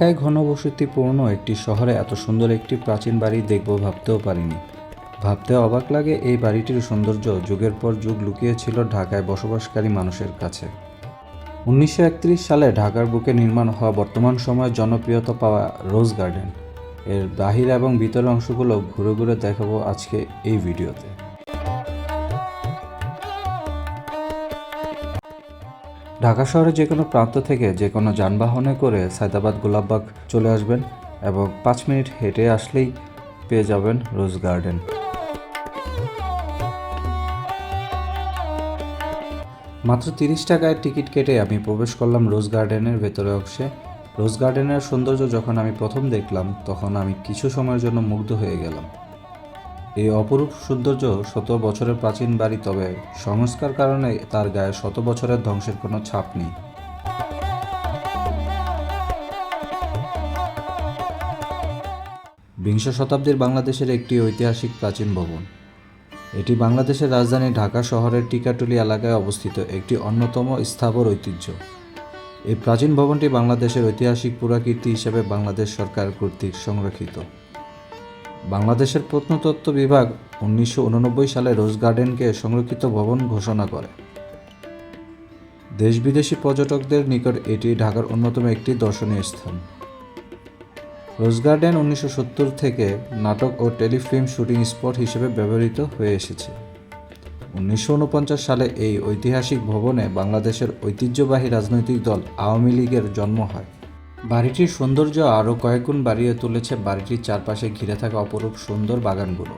ঢাকায় ঘনবসতিপূর্ণ একটি শহরে এত সুন্দর একটি প্রাচীন বাড়ি দেখব ভাবতেও পারিনি। ভাবতে অবাক লাগে, এই বাড়িটির সৌন্দর্য যুগের পর যুগ লুকিয়েছিল ঢাকায় বসবাসকারী মানুষের কাছে। উনিশশো একত্রিশ সালে ঢাকার বুকে নির্মাণ হওয়া বর্তমান সময়ে জনপ্রিয়তা পাওয়া রোজ গার্ডেন। এর বাহির এবং ভিতরের অংশগুলো ঘুরে ঘুরে দেখাবো আজকে এই ভিডিওতে। ঢাকা শহরে যে কোনো প্রান্ত থেকে যে কোনো যানবাহনে করে সায়দাবাদ গোলাপবাগ চলে আসবেন এবং পাঁচ মিনিট হেঁটে আসলেই পেয়ে যাবেন রোজ গার্ডেন। মাত্র তিরিশ টাকায় টিকিট কেটে আমি প্রবেশ করলাম রোজ গার্ডেনের ভেতরে অংশে। রোজ গার্ডেনের সৌন্দর্য যখন আমি প্রথম দেখলাম, তখন আমি কিছু সময়ের জন্য মুগ্ধ হয়ে গেলাম। এই অপরূপ সৌন্দর্য শত বছরের প্রাচীন বাড়ি, তবে সংস্কার কারণে তার গায়ে শত বছরের ধ্বংসের কোনো ছাপ নেই। বিংশ শতাব্দীর বাংলাদেশের একটি ঐতিহাসিক প্রাচীন ভবন। এটি বাংলাদেশের রাজধানী ঢাকা শহরের টিকাটুলি এলাকায় অবস্থিত একটি অন্যতম স্থাবর ঐতিহ্য। এই প্রাচীন ভবনটি বাংলাদেশের ঐতিহাসিক পুরাকীর্তি হিসেবে বাংলাদেশ সরকার কর্তৃক সংরক্ষিত। বাংলাদেশের প্রত্নতত্ত্ব বিভাগ উনিশশো উননব্বই সালে রোজ গার্ডেনকে সংরক্ষিত ভবন ঘোষণা করে। দেশ বিদেশি পর্যটকদের নিকট এটি ঢাকার অন্যতম একটি দর্শনীয় স্থান। রোজ গার্ডেন উনিশশো সত্তর থেকে নাটক ও টেলিফিল্ম শুটিং স্পট হিসেবে ব্যবহৃত হয়ে এসেছে। উনিশশো ঊনপঞ্চাশ সালে এই ঐতিহাসিক ভবনে বাংলাদেশের ঐতিহ্যবাহী রাজনৈতিক দল আওয়ামী লীগের জন্ম হয়। বাড়িটির সৌন্দর্য আরও কয়েকগুণ বাড়িয়ে তুলেছে বাড়িটির চারপাশে ঘিরে থাকা অপরূপ সুন্দর বাগানগুলো।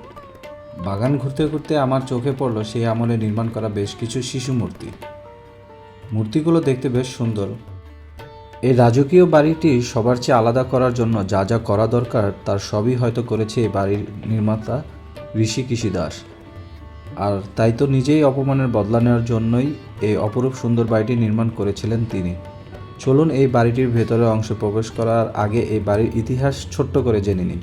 বাগান ঘুরতে ঘুরতে আমার চোখে পড়ল সেই আমলে নির্মাণ করা বেশ কিছু শিশু মূর্তি। মূর্তিগুলো দেখতে বেশ সুন্দর। এই রাজকীয় বাড়িটি সবার চেয়ে আলাদা করার জন্য যা যা করা দরকার তার সবই হয়তো করেছে এই বাড়ির নির্মাতা ঋষি কৃষি দাস আর তাই তো নিজেই অপমানের বদলা নেওয়ার জন্যই এই অপরূপ সুন্দর বাড়িটি নির্মাণ করেছিলেন তিনি। চলুন এই বাড়িটির ভেতরে অংশে প্রবেশ করার আগে এই বাড়ির ইতিহাস ছোট্ট করে জেনে নিই।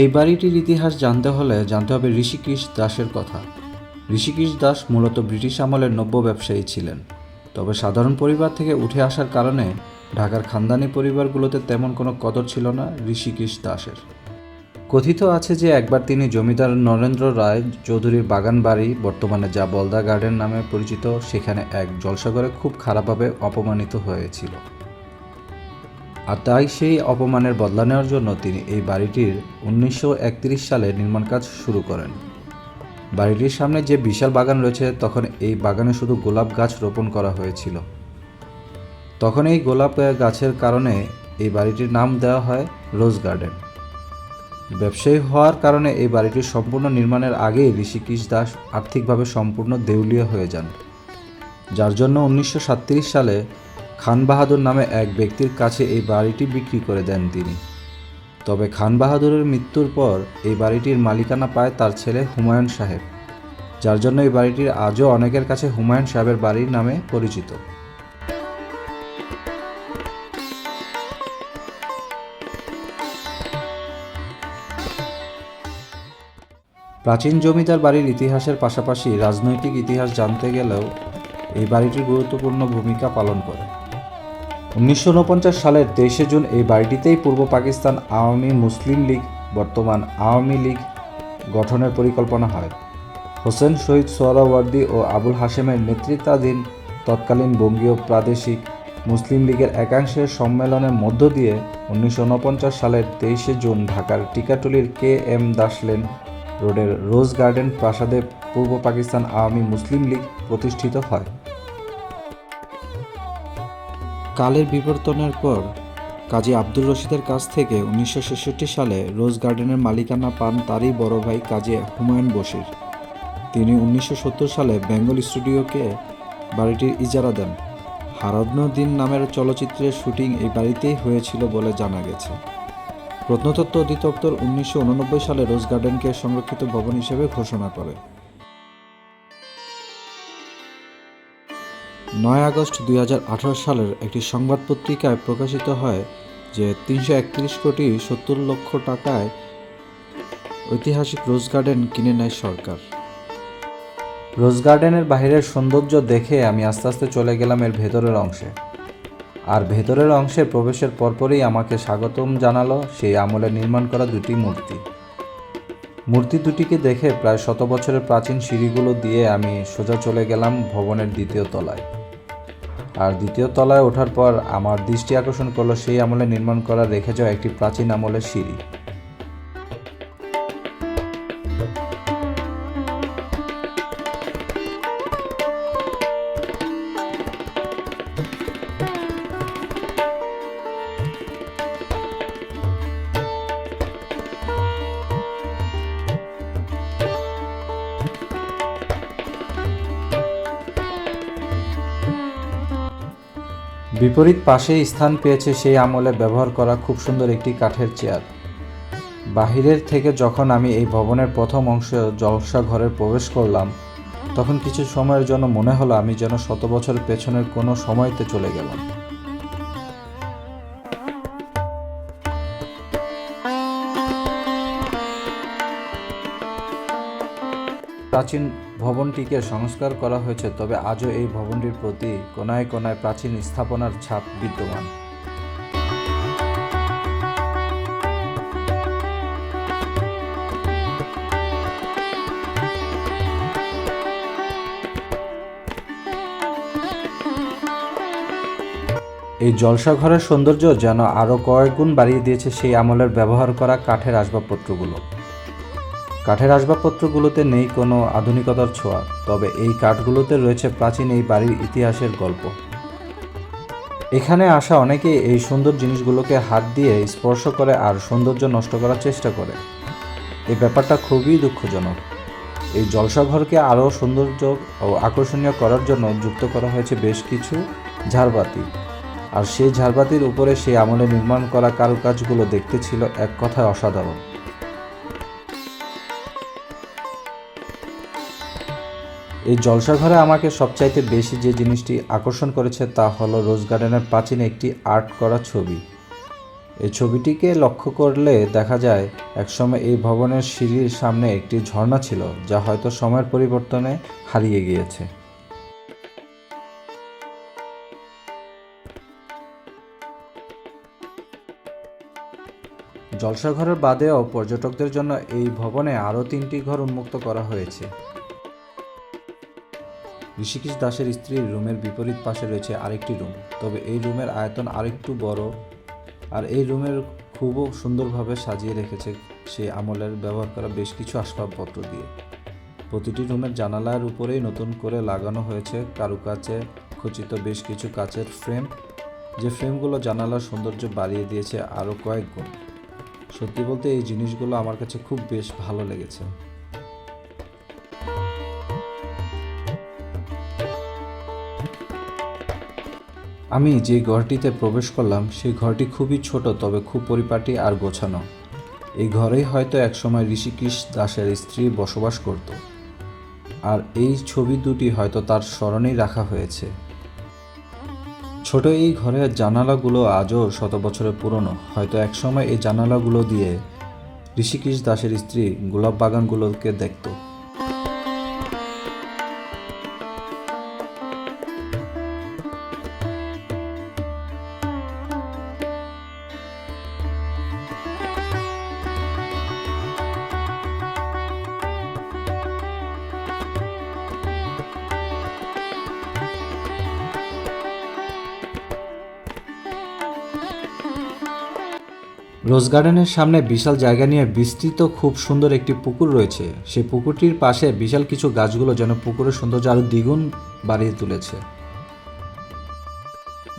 এই বাড়িটির ইতিহাস জানতে হলে জানতে হবে ঋষিকেশ দাসের কথা। ঋষিকেশ দাস মূলত ব্রিটিশ আমলের নব্য ব্যবসায়ী ছিলেন। তবে সাধারণ পরিবার থেকে উঠে আসার কারণে ঢাকার খানদানি পরিবারগুলোতে তেমন কোনো কদর ছিল না ঋষিকেশ দাসের। কথিত আছে যে একবার তিনি জমিদার নরেন্দ্র রায় চৌধুরীর বাগান বাড়ি বর্তমানে যা বলদা গার্ডেন নামে পরিচিত, সেখানে এক জলসাগরে খুব খারাপভাবে অপমানিত হয়েছিল। আর তাই সেই অপমানের বদলা নেওয়ার জন্য তিনি এই বাড়িটির উনিশশো একত্রিশ সালে নির্মাণ কাজ শুরু করেন। বাড়িটির সামনে যে বিশাল বাগান রয়েছে, তখন এই বাগানে শুধু গোলাপ গাছ রোপণ করা হয়েছিল। তখন এই গোলাপ গাছের কারণে এই বাড়িটির নাম দেওয়া হয় রোজ গার্ডেন। ব্যবসায়ী হওয়ার কারণে এই বাড়িটি সম্পূর্ণ নির্মাণের আগেই ঋষিকেশ দাস আর্থিকভাবে সম্পূর্ণ দেউলিয়া হয়ে যান। যার জন্য উনিশশো সালে খান বাহাদুর নামে এক ব্যক্তির কাছে এই বাড়িটি বিক্রি করে দেন তিনি। তবে খান বাহাদুরের মৃত্যুর পর এই বাড়িটির মালিকানা পায় তার ছেলে হুমায়ুন সাহেব, যার জন্য এই বাড়িটির আজও অনেকের কাছে হুমায়ুন সাহেবের বাড়ির নামে পরিচিত। প্রাচীন জমিদার বাড়ির ইতিহাসের পাশাপাশি রাজনৈতিক ইতিহাস জানতে গেলেও এই বাড়িটি গুরুত্বপূর্ণ ভূমিকা পালন করে। উনিশশো উনপঞ্চাশ সালের তেইশে জুন এই বাড়িটিতেই পূর্ব পাকিস্তান আওয়ামী মুসলিম লীগ, বর্তমান আওয়ামী লীগ গঠনের পরিকল্পনা হয়। হোসেন শহীদ সোহরাওয়ার্দী ও আবুল হাশেমের নেতৃত্বাধীন তৎকালীন বঙ্গীয় প্রাদেশিক মুসলিম লীগের একাংশের সম্মেলনের মধ্য দিয়ে উনিশশো উনপঞ্চাশ সালের তেইশে জুন ঢাকার টিকাটুলির কে এম দাসলেন রোডের রোজ গার্ডেন প্রাসাদে পূর্ব পাকিস্তান আওয়ামী মুসলিম লীগ প্রতিষ্ঠিত হয়। কালের বিবর্তনের পর কাজী আব্দুর রশিদের কাছ থেকে উনিশশো ছেষট্টি সালে রোজ গার্ডেনের মালিকানা পান তারই বড় ভাই কাজী হুমায়ুন বশির। তিনি উনিশশো সত্তর সালে বেঙ্গল স্টুডিওকে বাড়িটির ইজারা দেন। হারাদন দিন নামের চলচ্চিত্রের শুটিং এই বাড়িতেই হয়েছিল বলে জানা গেছে। প্রত্নতত্ত্ব অধিদপ্তর উনিশশো উননব্বই সালে রোজ গার্ডেনকে সংরক্ষিত ভবন হিসেবে ঘোষণা করে। নয় আগস্ট দুই হাজার আঠারো সালের একটি সংবাদ পত্রিকায় প্রকাশিত হয় যে তিনশো একত্রিশ কোটি সত্তর লক্ষ টাকায় ঐতিহাসিক রোজ গার্ডেন কিনে নেয় সরকার। রোজ গার্ডেনের বাইরের সৌন্দর্য দেখে আমি আস্তে আস্তে চলে গেলাম এর ভেতরের অংশে। আর ভেতরের অংশে প্রবেশের পরপরই আমাকে স্বাগতম জানালো সেই আমলে নির্মাণ করা দুটি মূর্তি। মূর্তি দুটিকে দেখে প্রায় শত বছরের প্রাচীন সিঁড়িগুলো দিয়ে আমি সোজা চলে গেলাম ভবনের দ্বিতীয় তলায়। আর দ্বিতীয় তলায় ওঠার পর আমার দৃষ্টি আকর্ষণ করল সেই আমলে নির্মাণ করা রেখে যাওয়া একটি প্রাচীন আমলের সিঁড়ি। বিপরীত পাশে স্থান পেয়েছে সেই আমলে ব্যবহার করা খুব সুন্দর একটি কাঠের চেয়ার। বাহিরের থেকে যখন আমি এই ভবনের প্রথম অংশ জলসা ঘরে প্রবেশ করলাম, তখন কিছু সময়ের জন্য মনে হলো আমি যেন শত বছর পেছনের কোনো সময়তে চলে গেলাম। প্রাচীন ভবনটিকে সংস্কার করা হয়েছে, তবে আজও এই ভবনটির প্রতি কোনায় কোনায় প্রাচীন স্থাপনার ছাপ বিদ্যমান। এই জলসা ঘরের সৌন্দর্য যেন আরও কয়েক গুণ বাড়িয়ে দিয়েছে সেই আমলের ব্যবহার করা কাঠের আসবাবপত্রগুলো। কাঠের আসবাবপত্রগুলোতে নেই কোনো আধুনিকতার ছোঁয়া, তবে এই কাঠগুলোতে রয়েছে প্রাচীন এই বাড়ির ইতিহাসের গল্প। এখানে আসা অনেকেই এই সুন্দর জিনিসগুলোকে হাত দিয়ে স্পর্শ করে আর সৌন্দর্য নষ্ট করার চেষ্টা করে। এই ব্যাপারটা খুবই দুঃখজনক। এই জলসাঘরকে আরও সৌন্দর্য ও আকর্ষণীয় করার জন্য যুক্ত করা হয়েছে বেশ কিছু ঝাড়বাতি। আর সেই ঝাড়বাতির উপরে সেই আমলে নির্মাণ করা কারুকাজগুলো দেখতে ছিল এক কথায় অসাধারণ। এই জলসাঘরে আমাকে সবচাইতে বেশি যে জিনিসটি আকর্ষণ করেছে তা হলো রোজ গার্ডেনের প্রাচীন একটি আর্ট করা ছবি। এই ছবিটিকে লক্ষ্য করলে দেখা যায়, একসময় এই ভবনের সিঁড়ির সামনে একটি ঝর্ণা ছিল, যা হয়তো সময়ের পরিবর্তনে হারিয়ে গিয়েছে। জলসাঘরের বাদেও পর্যটকদের জন্য এই ভবনে আরও তিনটি ঘর উন্মুক্ত করা হয়েছে। ঋষিকেশ দাসের স্ত্রীর রুমের বিপরীত পাশে রয়েছে আরেকটি রুম। তবে এই রুমের আয়তন আরেকটু বড়, আর এই রুমের খুবও সুন্দরভাবে সাজিয়ে রেখেছে সেই আমলের ব্যবহার করা বেশ কিছু আসবাবপত্র দিয়ে। প্রতিটি রুমের জানালার উপরেই নতুন করে লাগানো হয়েছে কারুকাচে খচিত বেশ কিছু কাচের ফ্রেম, যে ফ্রেমগুলো জানালার সৌন্দর্য বাড়িয়ে দিয়েছে আরও কয়েক গুণ। সত্যি বলতে এই জিনিসগুলো আমার কাছে খুব বেশ ভালো লেগেছে। আমি যে ঘরটিতে প্রবেশ করলাম সেই ঘরটি খুবই ছোট, তবে খুব পরিপাটি আর গোছানো। এই ঘরেই হয়তো একসময় ঋষিকেশ দাসের স্ত্রী বসবাস করত। আর এই ছবি দুটি হয়তো তার স্মরণেই রাখা হয়েছে। ছোট এই ঘরের জানালাগুলো আজও শত বছরের পুরনো। হয়তো একসময় এই জানালাগুলো দিয়ে ঋষিকেশ দাসের স্ত্রী গোলাপ বাগানগুলোকে দেখতো। রোজ গার্ডেনের সামনে বিশাল জায়গা নিয়ে বিস্তৃত খুব সুন্দর একটি পুকুর রয়েছে। সেই পুকুরটির পাশে বিশাল কিছু গাছগুলো যেন পুকুরের সৌন্দর্য আরও দ্বিগুণ বাড়িয়ে তুলেছে।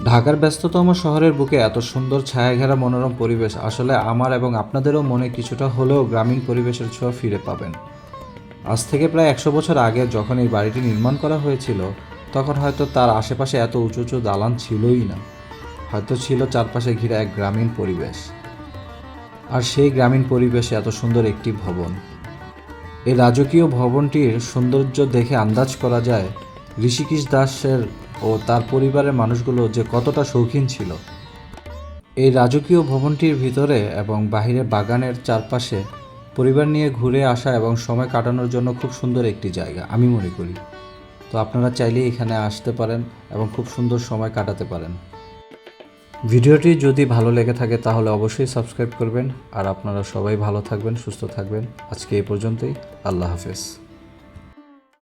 ঢাকার ব্যস্ততম শহরের বুকে এত সুন্দর ছায়াঘেরা মনোরম পরিবেশ আসলে আমার এবং আপনাদেরও মনে কিছুটা হলেও গ্রামীণ পরিবেশের ছোঁয়া ফিরে পাবেন। আজ থেকে প্রায় একশো বছর আগে যখন এই বাড়িটি নির্মাণ করা হয়েছিল, তখন হয়তো তার আশেপাশে এত উঁচু উঁচু দালান ছিলই না। হয়তো ছিল চারপাশে ঘিরে এক গ্রামীণ পরিবেশ। আর সেই গ্রামীণ পরিবেশে এত সুন্দর একটি ভবন। এই রাজকীয় ভবনটির সৌন্দর্য দেখে আন্দাজ করা যায়, ঋষিকেশ দাসের ও তার পরিবারের মানুষগুলো যে কতটা শৌখিন ছিল। এই রাজকীয় ভবনটির ভিতরে এবং বাহিরে বাগানের চারপাশে পরিবার নিয়ে ঘুরে আসা এবং সময় কাটানোর জন্য খুব সুন্দর একটি জায়গা, আমি মনে করি। তো আপনারা চাইলেই এখানে আসতে পারেন এবং খুব সুন্দর সময় কাটাতে পারেন। ভিডিওটি যদি ভালো লেগে থাকে তাহলে অবশ্যই সাবস্ক্রাইব করবেন। আর আপনারা সবাই ভালো থাকবেন, সুস্থ থাকবেন। আজকে এই পর্যন্তই। আল্লাহ হাফেজ।